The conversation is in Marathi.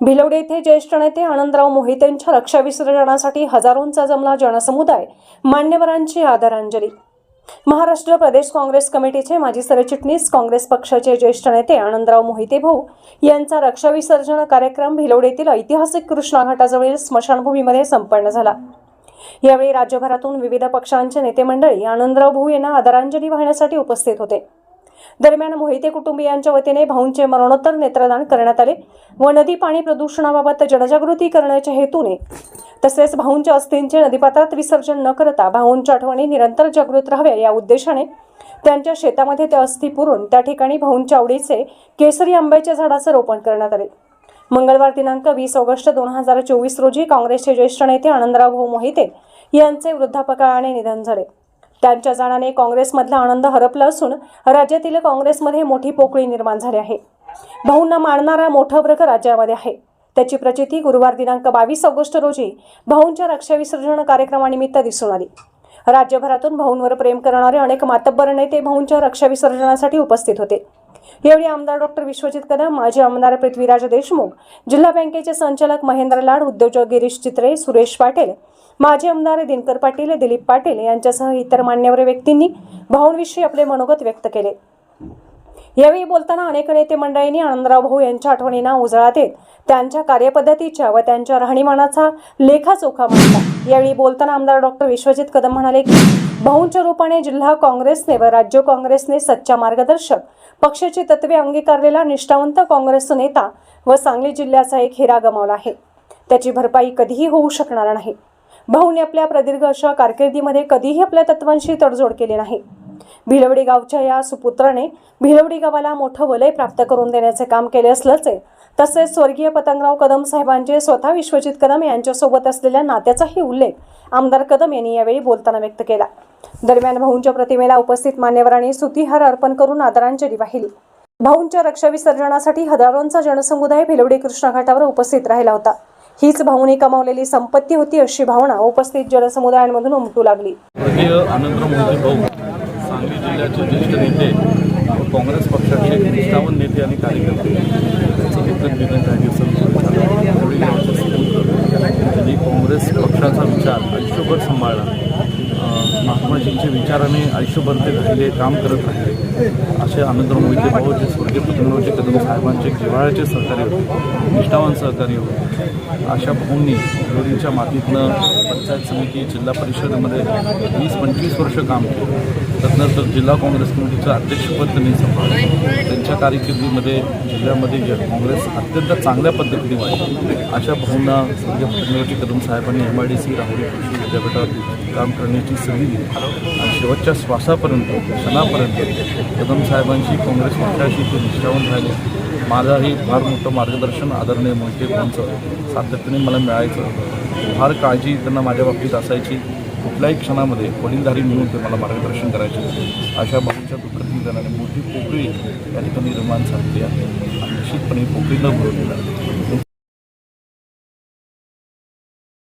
भिलवडे येथे ज्येष्ठ नेते आनंदराव मोहितेंच्या रक्षा विसर्जनासाठी हजारोंचा जमला जनसमुदाय मान्यवरांची आदरांजली. महाराष्ट्र प्रदेश काँग्रेस कमिटीचे माजी सरचिटणीस काँग्रेस पक्षाचे ज्येष्ठ नेते आनंदराव मोहिते भाऊ यांचा रक्षा विसर्जन कार्यक्रम भिलवडेतील ऐतिहासिक कृष्णा घाटाजवळील स्मशानभूमीमध्ये संपन्न झाला. यावेळी राज्यभरातून विविध पक्षांचे नेते मंडळी आनंदराव भाऊ यांना आदरांजली वाहण्यासाठी उपस्थित होते. दरम्यान मोहिते कुटुंबियांच्या वतीने भाऊंचे मरणोत्तर नेत्रदान करण्यात आले. व नदी पाणी प्रदूषणाबाबत जनजागृती करण्याच्या हेतूने तसेच भाऊंच्या अस्थींचे नदीपात्रात विसर्जन न करता भाऊंच्या आठवणी निरंतर जागृत राहाव्या या उद्देशाने त्यांच्या शेतामध्ये त्या अस्थी पुरून त्या ठिकाणी भाऊंच्या आवडीचे केसरी आंब्याच्या झाडाचं रोपण करण्यात आले. मंगळवार दिनांक वीस ऑगस्ट दोन हजार चोवीस रोजी काँग्रेसचे ज्येष्ठ नेते आनंदराव भाऊ मोहिते यांचे वृद्धापकाळाने निधन झाले. त्यांच्या जाण्याने काँग्रेसमधला आनंद हरपला असून राज्यातील काँग्रेसमध्ये मोठी पोकळी निर्माण झाली आहे. भाऊंना मानणारा मोठा वर्ग राज्यामध्ये आहे. त्याची प्रचिती गुरुवार दिनांक बावीस ऑगस्ट रोजी भाऊंच्या रक्षा विसर्जन कार्यक्रमानिमित्त दिसून आली. राज्यभरातून भाऊंवर प्रेम करणारे अनेक मातब्बर नेते भाऊंच्या रक्षा विसर्जनासाठी उपस्थित होते. यावेळी आमदार डॉक्टर विश्वजित कदम माजी आमदार पृथ्वीराज देशमुख जिल्हा बँकेचे संचालक महेंद्र लाड उद्योजक गिरीश चित्रे सुरेश पाटील माजी आमदार दिनकर पाटील दिलीप पाटील यांच्यासह इतर मान्यवर व्यक्तींनी भाऊंविषयी आपले मनोगत व्यक्त केले. यावेळी बोलताना अनेक नेते मंडळींनी आनंदराव भाऊ यांच्या आठवणींना उजाळा देत त्यांच्या कार्यपद्धतीच्या व त्यांच्या राहणीमानाचा लेखाचोखा मांडला. यावेळी बोलताना आमदार डॉक्टर विश्वजित कदम म्हणाले की भाऊंच्या रूपाने जिल्हा काँग्रेसने व राज्य काँग्रेसने सच्चा मार्गदर्शक पक्षाची तत्वे अंगीकारलेला निष्ठावंत काँग्रेस नेता व सांगली जिल्ह्याचा एक हिरा गमावला आहे. त्याची भरपाई कधीही होऊ शकणार नाही. भाऊने आपल्या प्रदीर्घ अशा कारकिर्दीमध्ये कधीही आपल्या तत्वांशी तडजोड केली नाही. भिलवडी गावच्या या सुपुत्राने भिलवडी गावाला मोठं वलय प्राप्त करून देण्याचे काम केले असल्याचे तसेच स्वर्गीय पतंगराव कदम साहेबांचे स्वतः विश्वजित कदम यांच्यासोबत असलेल्या नात्याचाही उल्लेख आमदार कदम यांनी यावेळी बोलताना व्यक्त केला. दरम्यान भाऊंच्या प्रतिमेला उपस्थित मान्यवरांनी सुतीहार अर्पण करून आदरांजली वाहिली. भाऊंच्या रक्षा विसर्जनासाठी हजारोंचा जनसमुदाय भिलवडी कृष्णा घाटावर उपस्थित राहिला होता. हीच भाऊनी कमावलेली संपत्ती होती अशी भावना उपस्थित जनसमुदायांमधून उमटू लागली. सांगली जिल्ह्याचे ज्येष्ठ नेते काँग्रेस पक्षाचे निष्ठावन नेते आणि कार्यकर्ते त्यांनी काँग्रेस पक्षाचा विचार आयुष्यभर सांभाळला. महात्माजींचे विचाराने आयुष्यभर ते राहिले काम करत राहिले. असे आनंदराव मोहिते भाऊ जे स्वर्गीय पतंगरावचे कदम साहेबांचे जिव्हाळ्याचे सहकारी होते निष्ठावान सहकारी होते. अशा भाऊंनी लोणीच्या मातीतनं पंचायत समिती जिल्हा परिषदेमध्ये वीस पंचवीस वर्ष काम केलं. त्यानंतर जिल्हा काँग्रेस कमिटीचं अध्यक्षपद त्यांनी सांभाळलं. त्यांच्या कारकिर्दीमध्ये जिल्ह्यामध्ये काँग्रेस अत्यंत चांगल्या पद्धतीने वाढली. अशा भाऊंना स्वर्गीय पतंगरावजी कदम साहेबांनी M I D C Rahuri कृषी विद्यापीठात काम करण्याची संधी शेवटच्या श्वासापर्यंत क्षणापर्यंत कदम साहेबांची काँग्रेस पक्षाशी ते निष्ठावून राहिले. माझाही फार मोठं मार्गदर्शन आदरणीय मोहिते यांचं सातत्याने मला मिळायचं. फार काळजी त्यांना माझ्या बाबतीत असायची. कुठल्याही क्षणामध्ये वडीलधारी म्हणून ते मला मार्गदर्शन करायचे. अशा भाऊंच्या प्रतिनिधानाने मोठी पोकळी या ठिकाणी निर्माण झालेली आहे. आणि निश्चितपणे पोकळी न